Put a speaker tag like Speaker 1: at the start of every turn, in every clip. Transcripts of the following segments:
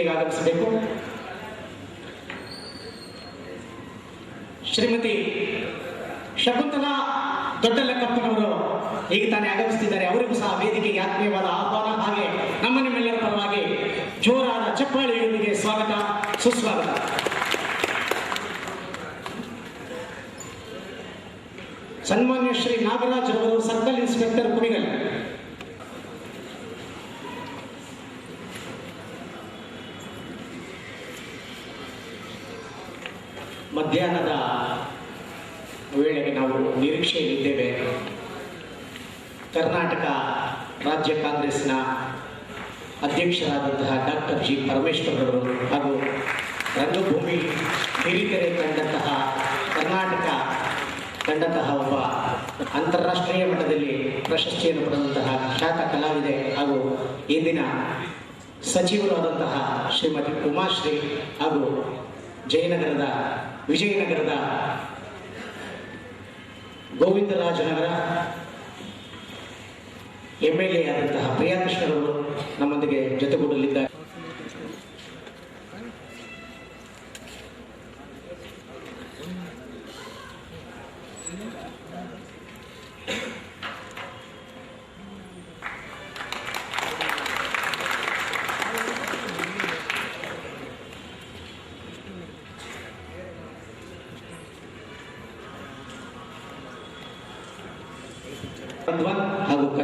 Speaker 1: ಆಗಮಿಸಬೇಕು ಶ್ರೀಮತಿ ಶಕುಂತಲಾ ದೊಡ್ಡ ಲೆಕ್ಕಪ್ಪನವರು ಈಗ ತಾನೇ ಆಗಮಿಸುತ್ತಿದ್ದಾರೆ. ಅವರಿಗೂ ಸಹ ವೇದಿಕೆಗೆ ಆತ್ಮೀಯವಾದ ಆಹ್ವಾನ. ಹಾಗೆ ನಮ್ಮ ನಿಮ್ಮೆಲ್ಲರ ಪರವಾಗಿ ಜೋರಾದ ಚಪ್ಪಾಳಿಯೊಂದಿಗೆ ಸ್ವಾಗತ, ಸುಸ್ವಾಗತ. ಸನ್ಮಾನ್ಯ ಶ್ರೀ ನಾಗರಾಜ್ ಅವರು ಸರ್ಕಲ್ ಇನ್ಸ್ಪೆಕ್ಟರ್ ಕುಣಿಗಲ್ ಮಧ್ಯಾಹ್ನದ ವೇಳೆಗೆ ನಾವು ನಿರೀಕ್ಷೆಯಲ್ಲಿದ್ದೇವೆ ಕರ್ನಾಟಕ ರಾಜ್ಯ ಕಾಂಗ್ರೆಸ್ನ ಅಧ್ಯಕ್ಷರಾದಂತಹ ಡಾಕ್ಟರ್ ಜಿ ಪರಮೇಶ್ವರರು ಹಾಗೂ ರಂಗಭೂಮಿ ಹಿರಿಕೆರೆ ಕಂಡಂತಹ ಕರ್ನಾಟಕ ಕಂಡಂತಹ ಒಬ್ಬ ಅಂತಾರಾಷ್ಟ್ರೀಯ ಮಟ್ಟದಲ್ಲಿ ಪ್ರಶಸ್ತಿಯನ್ನು ಪಡೆದಂತಹ ಖ್ಯಾತ ಕಲಾವಿದೆ ಹಾಗೂ ಇಂದಿನ ಸಚಿವರಾದಂತಹ ಶ್ರೀಮತಿ ಉಮಾಶ್ರೀ ಹಾಗೂ ಜಯನಗರದ ವಿಜಯನಗರದ ಗೋವಿಂದರಾಜನಗರ ಎಂ ಎಲ್ ಎ ಆದಂತಹ ಪ್ರಿಯಾಕೃಷ್ಣರವರು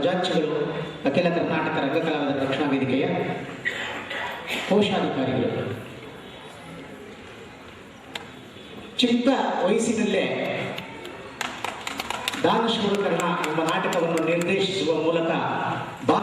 Speaker 1: ಖಜಾಂಚಿಗಳು ಅಖಿಲ ಕರ್ನಾಟಕ ರಂಗಕಲಾವಿದರ ರಕ್ಷಣಾ ವೇದಿಕೆಯ ಕೋಶಾಧಿಕಾರಿಗಳು. ಚಿಕ್ಕ ವಯಸ್ಸಿನಲ್ಲೇ ದಾನಶೂರಕರಣ ಎಂಬ ನಾಟಕವನ್ನು ನಿರ್ದೇಶಿಸುವ ಮೂಲಕ ಬಾ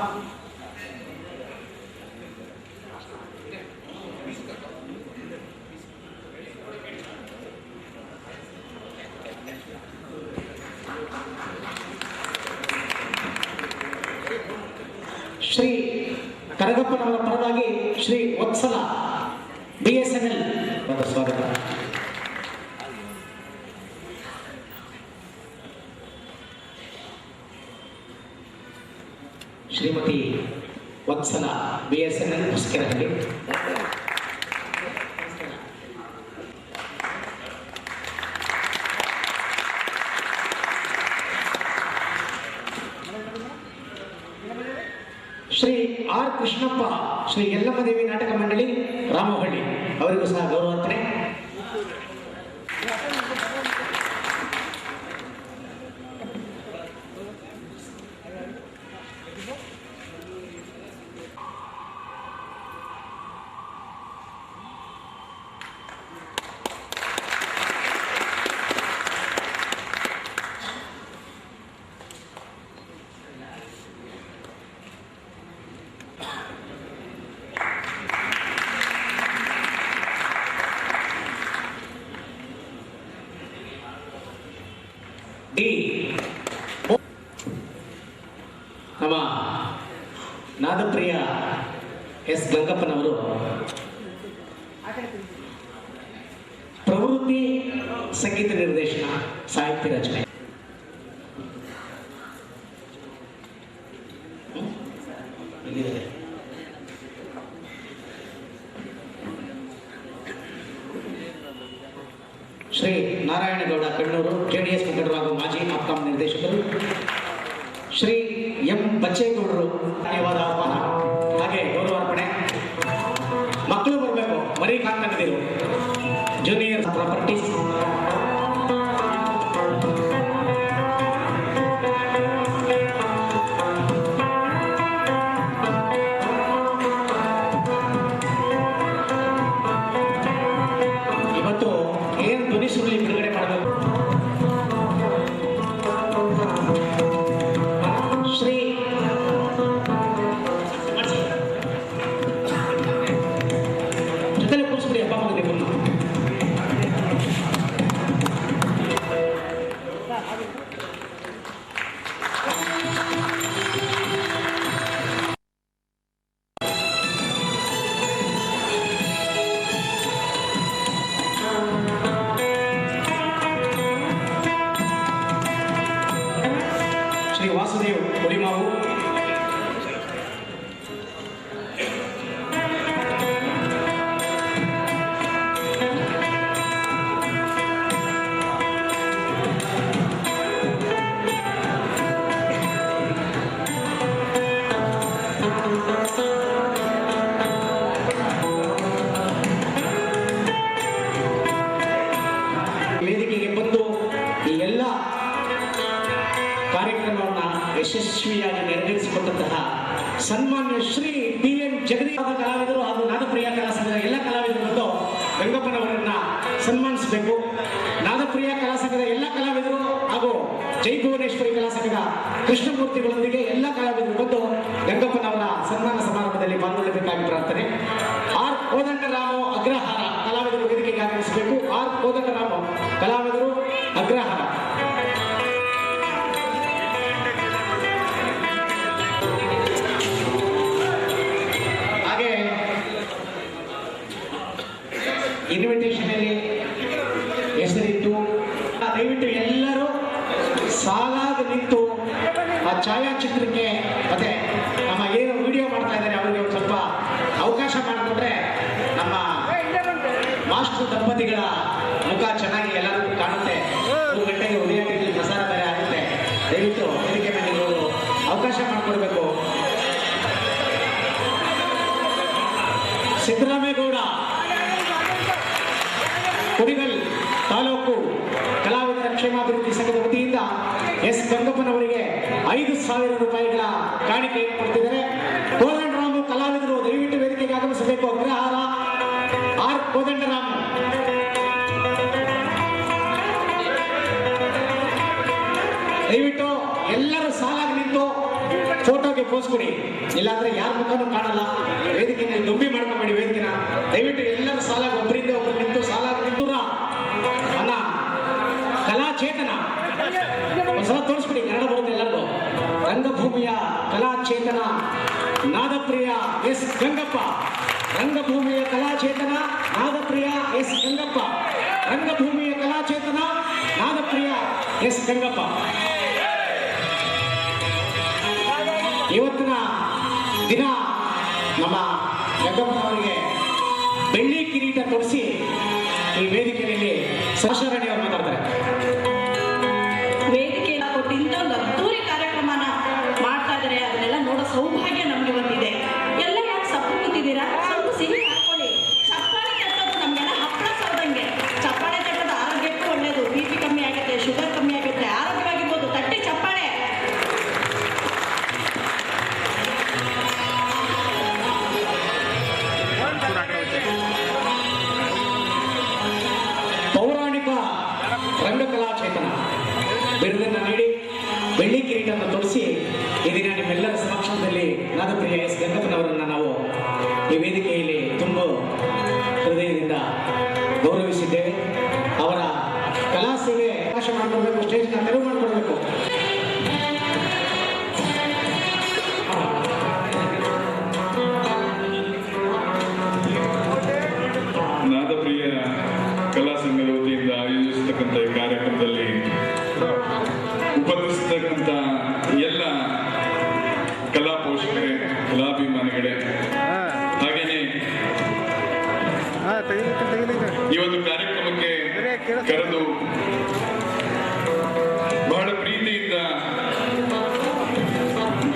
Speaker 1: ಶ್ರೀ ಕರಗಪ್ಪನವರ ಪರವಾಗಿ Shri Vatsala B S N L ಸ್ವಾಗತ. Shrimati Vatsala B S N L Hosakerehalli Shri R Krishnappa Shri Yellammadevi ನಾಟಕ ಮಂಡಳಿ ರಾಮಹಳ್ಳಿ. ಅವರಿಗೂ ಸಹ ಗೌರವಾರ್ಪಣೆ. ನಮ್ಮ ನಾದಪ್ರಿಯ ಎಸ್ ಗಂಗಪ್ಪನವರು. ಪ್ರವೃತ್ತಿ ಸಂಗೀತ ನಿರ್ದೇಶನ ಸಾಹಿತ್ಯ ರಚನೆ. ಬಚ್ಚೇಗೌಡರು ಧನ್ಯವಾದ ಹಾಗೆ ಗೌರವಾರ್ಪಣೆ. ಮಕ್ಕಳು 우리 마음 ಸನ್ಮಾನ್ಯ ಶ್ರೀ ಟಿ ಎನ್ ಜಗದೀಶ್ ಕಲಾವಿದರು ಹಾಗೂ ನಾದಪ್ರಿಯ ಕಲಾಸಂಘದ ಎಲ್ಲ ಎಲ್ಲ ಕಲಾವಿದರನ್ನು ರಂಗಪ್ಪನವರನ್ನ ಸನ್ಮಾನಿಸಬೇಕು. ನಾದಪ್ರಿಯ ಕಲಾಸಂಘದ ಎಲ್ಲ ಕಲಾವಿದರು ಹಾಗೂ ಜೈ ಭುವನೇಶ್ವರಿ ಕಲಾಸಂಘದ ಕೃಷ್ಣಮೂರ್ತಿಗಳೊಂದಿಗೆ ಎಲ್ಲ ಕಲಾವಿದರು ಬಂದು ರಂಗಪ್ಪನವರ ಸನ್ಮಾನ ಸಮಾರಂಭದಲ್ಲಿ ಪಾಲ್ಗೊಳ್ಳಬೇಕಾಗಿ ಪ್ರಾರ್ಥನೆ. ಆರ್ ಕೋದಂಡರಾಮ ಅಗ್ರಹಾರ ಕಲಾವಿದರು ವೇದಿಕೆಗೆ ಆಗಮಿಸಬೇಕು. ಆರ್ ಕೋದಂಡರಾಮ ಕಲಾವಿದರು ಅಗ್ರಹಾರ. ಇನ್ವಿಟೇಷನ್ ಅಲ್ಲಿ ಹೆಸರಿತ್ತು ದಯವಿಟ್ಟು ಎಲ್ಲರೂ ಸಾಲಾಗಿ ನಿಂತು ಆ ಛಾಯಾಚಿತ್ರಕ್ಕೆ, ಮತ್ತೆ ನಮ್ಮ ಏನು ವಿಡಿಯೋ ಮಾಡ್ತಾ ಇದ್ದಾರೆ, ಅವರಿಗೆ ಒಂದು ಸ್ವಲ್ಪ ಅವಕಾಶ ಮಾಡಿಕೊಟ್ರೆ ನಮ್ಮ ಮಾಸ್ಟರ್ ದಂಪತಿಗಳ ಮುಖ ಚೆನ್ನಾಗಿ ಎಲ್ಲರಿಗೂ ಕಾಣುತ್ತೆ. ಗಂಗಪ್ಪನವರಿಗೆ ಐದು ಸಾವಿರ ರೂಪಾಯಿಗಳ ಕಾಣಿಕೆ ಕೊಡ್ತಿದ್ದಾರೆ? ಕೋದಂಡರಾಮ್ ಕಲಾವಿದರು ದಯವಿಟ್ಟು ವೇದಿಕೆಗೆ ಆಗಮಿಸಬೇಕು. ಅಗ್ರಹಾರ ಆರ್ ಕೋದಂಡರಾಮ್ ದಯವಿಟ್ಟು ಎಲ್ಲರೂ ಸಾಲಾಗಿ ನಿಂತು ಫೋಟೋಗೆ ಪೋಸ್ ಕೊಡಿ. ಇಲ್ಲಾಂದ್ರೆ ಯಾರ ಮುಖನೂ ಕಾಣಲ್ಲ. ವೇದಿಕೆ ದುಂಬಿ ಮಾಡ್ಕೊಂಬೇಡಿ ವೇದಿಕೆನ. ದಯವಿಟ್ಟು ಎಲ್ಲರೂ ಸಾಲಾಗಿ ಒಬ್ಬರಿಂದ ರಂಗಭೂಮಿಯ ಕಲಾಚೇತನ ನಾದಪ್ರಿಯ ಎಸ್ ಗಂಗಪ್ಪ. ರಂಗಭೂಮಿಯ ಕಲಾಚೇತನ ನಾದಪ್ರಿಯ ಎಸ್ ಗಂಗಪ್ಪ. ರಂಗಭೂಮಿಯ ಕಲಾಚೇತನ ನಾದಪ್ರಿಯ ಎಸ್ ಗಂಗಪ್ಪ. ಇವತ್ತಿನ ದಿನ ನಮ್ಮ ಗಂಗಪ್ಪನವರಿಗೆ ಬೆಳ್ಳಿ ಕಿರೀಟ ತೊಡಿಸಿ ಈ ವೇದಿಕೆಯಲ್ಲಿ ಸಹಶರಣಿ ಕಿರೀಟವನ್ನು ತೊಡಿಸಿ ಈ ದಿನ ನಿಮ್ಮೆಲ್ಲರ ಸಮಕ್ಷಮದಲ್ಲಿ ನಾದಪ್ರಿಯ ಎಸ್. ನಾವು ಈ ವೇದಿಕೆಯಲ್ಲಿ ತುಂಬ ಹೃದಯದಿಂದ ಗೌರವಿಸಿದ್ದೇವೆ. ಅವರ ಕಲಾ ಸೇವೆ ಅವಕಾಶ ಮಾಡಿಕೊಡ್ಬೇಕು ಸ್ಟೇಜ್ನ ತೆರವು ಮಾಡಿಕೊಡ್ಬೇಕು.
Speaker 2: ಈ ಒಂದು ಕಾರ್ಯಕ್ರಮಕ್ಕೆ ಕರೆದು ಬಹಳ ಪ್ರೀತಿಯಿಂದ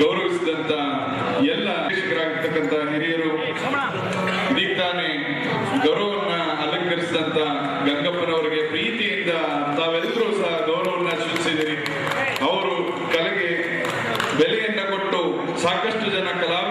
Speaker 2: ಗೌರವಿಸಿದಂತ ಎಲ್ಲ ಶಿಕ್ಷಕರಾಗಿರ್ತಕ್ಕಂಥ ಹಿರಿಯರು ಇದೀಗ ತಾನೇ ಗೌರವವನ್ನ ಅಲಂಕರಿಸಿದಂತ ಗಂಗಪ್ಪನವರಿಗೆ ಪ್ರೀತಿಯಿಂದ ತಾವೆಲ್ಲರೂ ಸಹ ಗೌರವವನ್ನ ಸೂಚಿಸಿದಿರಿ ಅವರು ಕಲೆಗೆ ಬೆಲೆಯನ್ನ ಕೊಟ್ಟು ಸಾಕಷ್ಟು ಜನ ಕಲಾವಿದರನ್ನ